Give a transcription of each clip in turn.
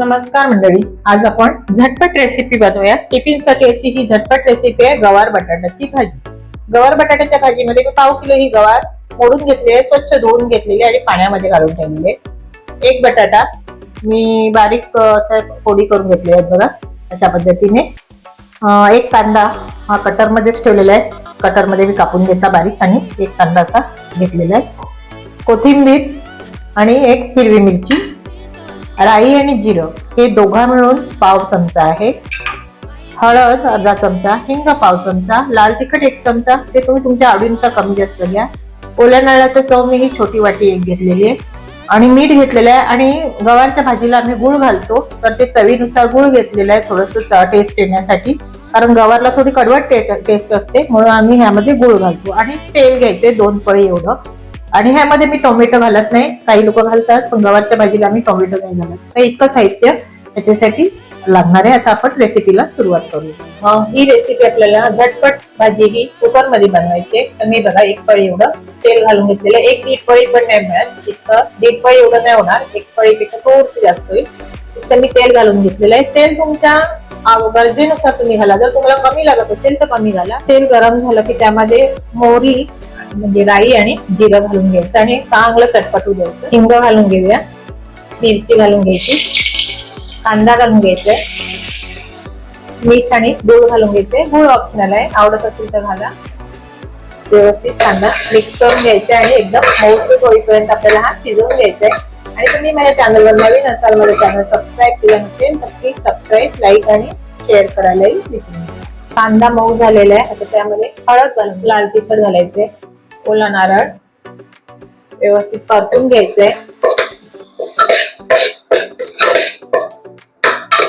नमस्कार मंडळी आज आपण झटपट रेसिपी बनवूया टिफिनसाठी अशी ही झटपट रेसिपी आहे गवार बटाट्याची भाजी. गवार बटाट्याच्या भाजीमध्ये मी पाव किलो ही गवार मोडून घेतलेली आहे स्वच्छ धुवून घेतलेली आहे आणि पाण्यामध्ये घालून ठेवलेली आहे. एक बटाटा मी बारीक असं फोडी करून घेतले आहेत बघा अशा पद्धतीने. एक कांदा हा कटरमध्येच ठेवलेला आहे. कटरमध्ये मी कापून घेतला बारीक आणि एक कांदा असा घेतलेला आहे. कोथिंबीर आणि एक हिरवी मिरची. राई आणि जिरं हे दोघा मिळून पाव चमचा आहे. हळद अर्धा चमचा हिंग पाव चमचा लाल तिखट एक चमचा. ते तुम्ही तुमच्या आवडीनुसार कमी जास्त घ्या. ओल्या नारळाचं चव मी ही छोटी वाटी एक घेतलेली आहे. आणि मीठ घेतलेलं आहे. आणि गवारच्या भाजीला आम्ही गुळ घालतो. तर ते चवीनुसार गुळ घेतलेलं आहे थोडस टेस्ट येण्यासाठी. कारण गवारला थोडी कडवट टेस्ट असते. म्हणून आम्ही ह्यामध्ये गुळ घालतो. आणि तेल घ्यायचे दोन पळी एवढं. आणि ह्यामध्ये मी टोमॅटो घालत नाही. काही लोक घालतात पण गव्हाच्या भाजीला मी टोमॅटो नाही घालत. तर इतकं साहित्य त्याच्यासाठी लागणार आहे. आता आपण रेसिपीला सुरुवात करूया. ही रेसिपी आपल्याला झटपट भाजी ही कुकरमध्ये बनवायची आहे. तर मी बघा एक पळी एवढं तेल घालून घेतलेलं एक दीड पळी पण नाही मिळत. इतकं दीड पळी एवढं नाही होणार. एक पळीपेक्षा थोडस जास्त होईल. इतकं मी तेल घालून घेतलेलं आहे. तेल तुमच्या गरजेनुसार तुम्ही घाला. जर तुम्हाला कमी लागत असेल तर कमी घाला. तेल गरम झालं की त्यामध्ये मोहरी म्हणजे राई आणि जिरं घालून घ्यायचं आणि चांगलं चटपटू द्यायचं. हिंग घालून घेऊया. मिरची घालून घ्यायची. कांदा घालून घ्यायचा मीठ आणि गूळ घालून घ्यायचे गुळ ऑप्शनल आहे आवडत असेल तर घाला. व्यवस्थित कांदा मिक्स करून घ्यायचा आणि एकदम मऊसूत होईपर्यंत आपल्याला हा शिजवून घ्यायचा आहे आणि तुम्ही माझ्या चॅनलवर नवीन असाल माझं चॅनल सबस्क्राईब केलं नसेल तर प्लीज सबस्क्राईब लाईक आणि शेअर करायलाही विसरू नका. कांदा मऊ झालेला आहे. आता त्यामध्ये हळद घालून लाल तिखट घालायचे ओला नारळ व्यवस्थित परतून घ्यायचंय.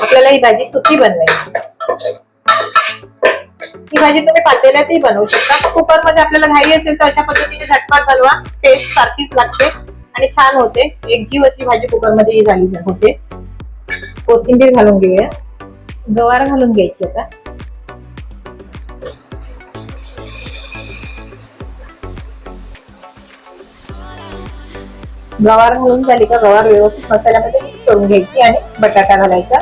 आपल्याला ही भाजी सुकी बनवायची ही भाजी तुम्ही पातेल्यातही बनवू शकता. कुकरमध्ये आपल्याला घाई असेल तर अशा पद्धतीने झटपट बनवा. टेस्ट सारखीच लागते आणि छान होते. एक जीव अशी भाजी कुकरमध्ये ही झाली होते. कोथिंबीर घालून घेऊया. गवार घालून घ्यायची आता. गवार घालून झाली का गवार व्यवस्थित मसाल्यामध्ये मिक्स करून घ्यायची आणि बटाटा घालायचा.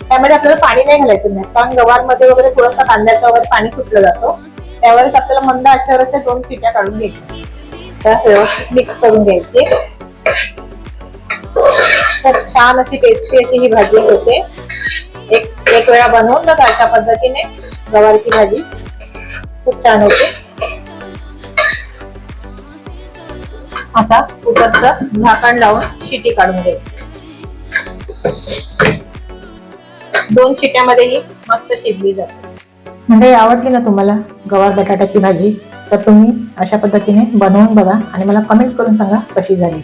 त्यामध्ये आपल्याला पाणी नाही घालायचं नाही कारण गवारमध्ये वगैरे थोडंसं कांद्याचं वगैरे पाणी सुटलं जातं. त्यावेळेस आपल्याला मंद आचेवरच्या दोन शिट्या काढून घ्यायच्या त्या व्यवस्थित मिक्स करून घ्यायची. तर छान अशी टेस्टी अशी ही भाजी होते. एक एक वेळा बनवून बघा अशा पद्धतीने गवारची भाजी. खूप छान होते. आता कुकरचं झाकण लावून शिटी काढून घ्यायची दोन शिट्यामध्ये ही मस्त शिजली जाते. म्हणजे आवडली ना तुम्हाला गवार बटाट्याची भाजी? तर तुम्ही अशा पद्धतीने बनवून बघा आणि मला कमेंट्स करून सांगा कशी झाली.